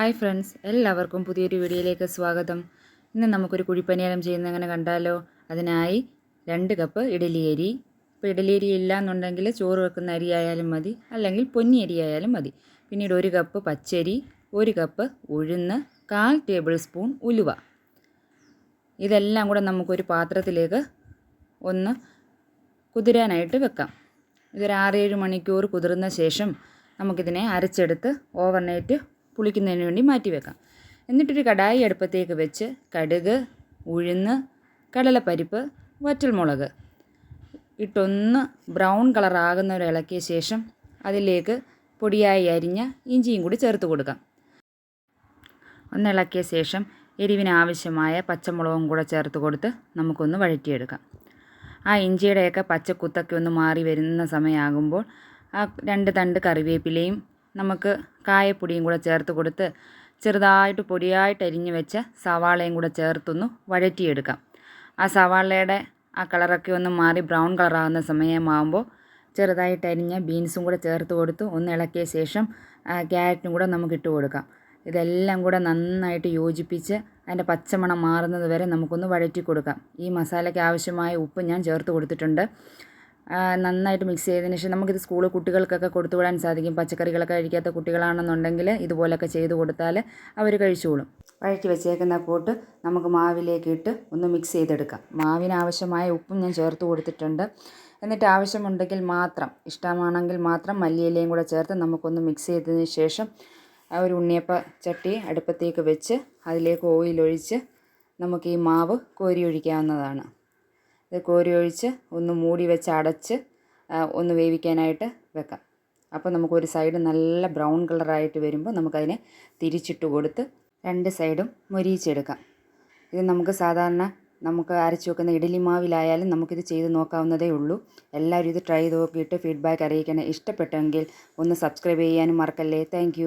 Hi friends എല്ലാവർക്കും പുതിയൊരു വീഡിയോയിലേക്ക് സ്വാഗതം. ഇന്ന് നമുക്കൊരു കുഴിപ്പനിയാലം ചെയ്യുന്ന എങ്ങനെ കണ്ടാലോ? അതിനായി രണ്ട് കപ്പ് ഇഡലി അരി. ഇപ്പോൾ ഇഡലി അരി ഇല്ല എന്നുണ്ടെങ്കിൽ ചോറ് വെക്കുന്ന അരി ആയാലും മതി അല്ലെങ്കിൽ പൊന്നി അരി ആയാലും മതി. പിന്നീട് ഒരു കപ്പ് പച്ചരി ഒരു കപ്പ് ഉഴുന്ന് കാൽ ടേബിൾ സ്പൂൺ ഉലുവ. ഇതെല്ലാം കൂടെ നമുക്കൊരു പാത്രത്തിലേക്ക് ഒന്ന് കുതിരാനായിട്ട് വെക്കാം. ഇതൊരു ആറേഴ് മണിക്കൂർ കുതിർന്ന ശേഷം നമുക്കിതിനെ അരച്ചെടുത്ത് ഓവർനൈറ്റ് പുളിക്കുന്നതിന് വേണ്ടി മാറ്റി വെക്കാം. എന്നിട്ടൊരു കടായി അടുപ്പത്തേക്ക് വെച്ച് കടുക് ഉഴുന്ന് കടലപ്പരിപ്പ് വറ്റൽമുളക് ഇട്ടൊന്ന് ബ്രൗൺ കളറാകുന്ന ഒരു ഇളക്കിയ ശേഷം അതിലേക്ക് പൊടിയായി അരിഞ്ഞ ഇഞ്ചിയും കൂടി ചേർത്ത് കൊടുക്കാം. ഒന്ന് ഇളക്കിയ ശേഷം എരിവിനാവശ്യമായ പച്ചമുളകും കൂടെ ചേർത്ത് കൊടുത്ത് നമുക്കൊന്ന് വഴറ്റിയെടുക്കാം. ആ ഇഞ്ചിയുടെയൊക്കെ പച്ചക്കുത്തൊക്കെ ഒന്ന് മാറി വരുന്ന സമയമാകുമ്പോൾ ആ രണ്ട് തണ്ട് കറിവേപ്പിലയും നമുക്ക് കായപ്പൊടിയും കൂടെ ചേർത്ത് കൊടുത്ത് ചെറുതായിട്ട് പൊടിയായിട്ട് അരിഞ്ഞ് വെച്ച സവാളയും കൂടെ ചേർത്തൊന്ന് വഴറ്റിയെടുക്കാം. ആ സവാളയുടെ ആ കളറൊക്കെ ഒന്ന് മാറി ബ്രൗൺ കളറാകുന്ന സമയമാകുമ്പോൾ ചെറുതായിട്ട് അരിഞ്ഞ ബീൻസും കൂടെ ചേർത്ത് കൊടുത്ത് ഒന്ന് ഇളക്കിയ ശേഷം ക്യാരറ്റും കൂടെ നമുക്ക് ഇട്ട് കൊടുക്കാം. ഇതെല്ലാം കൂടെ നന്നായിട്ട് യോജിപ്പിച്ച് അതിന്റെ പച്ചമണം മാറുന്നത് വരെ നമുക്കൊന്ന് വഴറ്റി കൊടുക്കാം. ഈ മസാലയ്ക്ക് ആവശ്യമായ ഉപ്പ് ഞാൻ ചേർത്ത് കൊടുത്തിട്ടുണ്ട്. നന്നായിട്ട് മിക്സ് ചെയ്തതിന് ശേഷം നമുക്കിത് സ്കൂളിൽ കുട്ടികൾക്കൊക്കെ കൊടുത്തു വിടാൻ സാധിക്കും. പച്ചക്കറികളൊക്കെ കഴിക്കാത്ത കുട്ടികളാണെന്നുണ്ടെങ്കിൽ ഇതുപോലൊക്കെ ചെയ്ത് കൊടുത്താൽ അവർ കഴിച്ചോളും. വഴറ്റി വെച്ചേക്കുന്ന കൂട്ട് നമുക്ക് മാവിലേക്ക് ഇട്ട് ഒന്ന് മിക്സ് ചെയ്തെടുക്കാം. മാവിനാവശ്യമായ ഉപ്പും ഞാൻ ചേർത്ത് കൊടുത്തിട്ടുണ്ട്. എന്നിട്ട് ആവശ്യമുണ്ടെങ്കിൽ മാത്രം ഇഷ്ടമാണെങ്കിൽ മാത്രം മല്ലിയിലയും കൂടെ ചേർത്ത് നമുക്കൊന്ന് മിക്സ് ചെയ്തതിന് ശേഷം ഒരു ഉണ്ണിയപ്പ ചട്ടി അടുപ്പത്തേക്ക് വെച്ച് അതിലേക്ക് ഓയിൽ ഒഴിച്ച് നമുക്ക് ഈ മാവ് കോരി ഒഴിക്കാവുന്നതാണ് ഇത് കോരി ഒഴിച്ച് ഒന്ന് മൂടി വെച്ച് അടച്ച് ഒന്ന് വേവിക്കാനായിട്ട് വെക്കാം. അപ്പോൾ നമുക്കൊരു സൈഡ് നല്ല ബ്രൗൺ കളറായിട്ട് വരുമ്പോൾ നമുക്കതിനെ തിരിച്ചിട്ട് കൊടുത്ത് രണ്ട് സൈഡും മൊരിയിച്ചെടുക്കാം. ഇത് നമുക്ക് സാധാരണ നമുക്ക് അരച്ച് വെക്കുന്ന ഇഡലി മാവിലായാലും നമുക്കിത് ചെയ്ത് നോക്കാവുന്നതേ ഉള്ളൂ. എല്ലാവരും ഇത് ട്രൈ ചെയ്ത് നോക്കിയിട്ട് ഫീഡ്ബാക്ക് അറിയിക്കണേ. ഇഷ്ടപ്പെട്ടെങ്കിൽ ഒന്ന് സബ്സ്ക്രൈബ് ചെയ്യാനും മറക്കല്ലേ. താങ്ക്